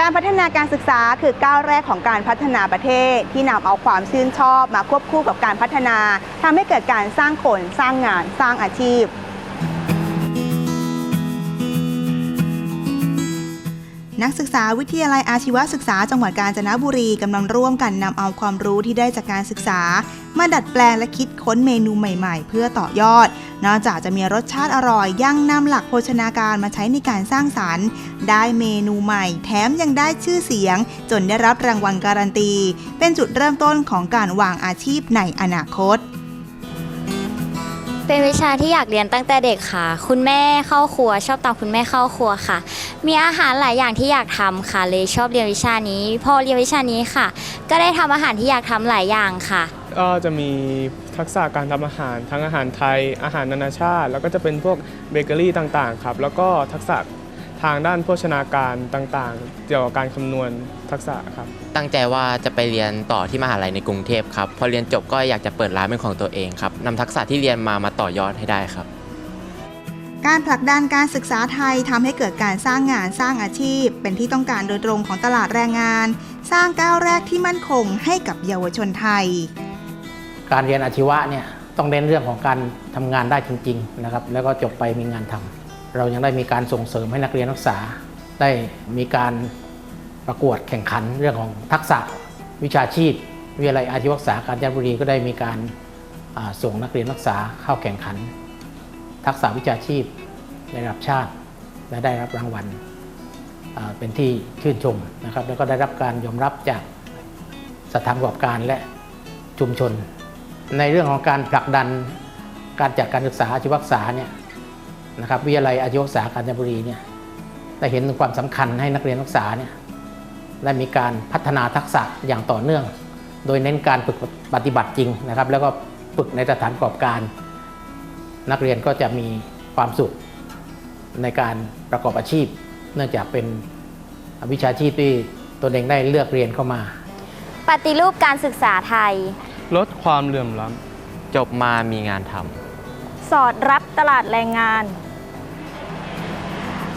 การพัฒนาการศึกษาคือก้าวแรกของการพัฒนาประเทศ ที่นำเอาความชื่นชอบมาควบคู่กับการพัฒนาทำให้เกิดการสร้างคนสร้างงานสร้างอาชีพ นักศึกษาวิทยาลัยอาชีวศึกษาจังหวัดกาญจนบุรีกำลังร่วมกันนำเอาความรู้ที่ได้จากการศึกษา มาดัดแปลงและคิดค้นเมนูใหม่ๆ เพื่อต่อยอด นอกจากจะมีรสชาติอร่อยยังนำหลักโภชนาการมาใช้ในการสร้างสรรค์ ได้เมนูใหม่ แถมยังได้ชื่อเสียง จนได้รับรางวัลการันตี เป็นจุดเริ่มต้นของการวางอาชีพในอนาคต เป็นวิชาที่อยากเรียนตั้งแต่เด็กค่ะ คุณแม่เข้าครัว ชอบตามคุณแม่เข้าครัวค่ะ มีอาหารหลายอย่างที่อยากทำค่ะ เลยชอบเรียนวิชานี้ พอเรียนวิชานี้ค่ะ ก็ได้ทำอาหารที่อยากทำหลายอย่างค่ะ ก็จะมีทักษะการทำอาหารทั้งอาหารไทย อาหารนานาชาติ แล้วก็จะเป็นพวกเบเกอรี่ต่างๆครับ แล้วก็ทักษะ ทางด้านโภชนาการต่างๆ เกี่ยวกับการคำนวณทักษะครับ ตั้งใจว่าจะไปเรียนต่อที่มหาลัยในกรุงเทพครับ พอเรียนจบก็อยากจะเปิดร้านเป็นของตัวเองครับนำทักษะที่เรียนมามาต่อยอดให้ได้ครับ การผลักดันการศึกษาไทยทำให้เกิดการสร้างงานสร้างอาชีพ เป็นที่ต้องการโดยตรงของตลาดแรงงาน สร้างก้าวแรกที่มั่นคงให้กับเยาวชนไทย การเรียนอาชีวะเนี่ยต้องเน้นเรื่องของการทำงานได้จริงๆนะครับแล้วก็จบไปมีงานทำ เรายังได้มีการส่งเสริมให้นักเรียนนักศึกษา ได้มีการประกวดแข่งขันเรื่องของทักษะวิชาชีพ วิทยาลัยอาชีวศึกษากาญจนบุรีก็ได้มีการส่งนักเรียนนักศึกษาเข้าแข่งขัน ทักษะวิชาชีพในระดับชาติ และได้รับรางวัลเป็นที่ชื่นชมนะครับ แล้วก็ได้รับการยอมรับจากสถานประกอบการและชุมชน ในเรื่องของการผลักดันการจัดการศึกษาอาชีวศึกษาเนี่ย นะครับวิทยาลัยอาชีวศึกษากาญจนบุรีเนี่ยได้เห็นถึงความสำคัญให้นักเรียนนักศึกษาเนี่ยได้มีการพัฒนาทักษะอย่างต่อเนื่อง โดยเน้นการฝึกปฏิบัติจริงนะครับ แล้วก็ฝึกในสถานประกอบการ นักเรียนก็จะมีความสุขในการประกอบอาชีพ เนื่องจากเป็นวิชาชีพที่ตนเองได้เลือกเรียนเข้ามา ปฏิรูปการศึกษาไทย ลดความเหลื่อมล้จบมามีงานทำสอดรับตลาดแรงงาน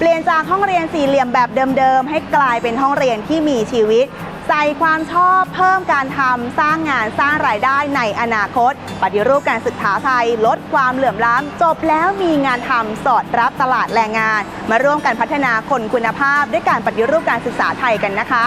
เปลี่ยนจากห้องเรียนสี่เหลี่ยมแบบเดิมๆ ให้กลายเป็นห้องเรียนที่มีชีวิต ใส่ความชอบเพิ่มการทำสร้างงานสร้างรายได้ในอนาคต ปฏิรูปการศึกษาไทย ลดความเหลื่อมล้ำจบแล้วมีงานทำสอดรับตลาดแรงงาน มาร่วมกันพัฒนาคนคุณภาพด้วยการปฏิรูปการศึกษาไทยกันนะคะ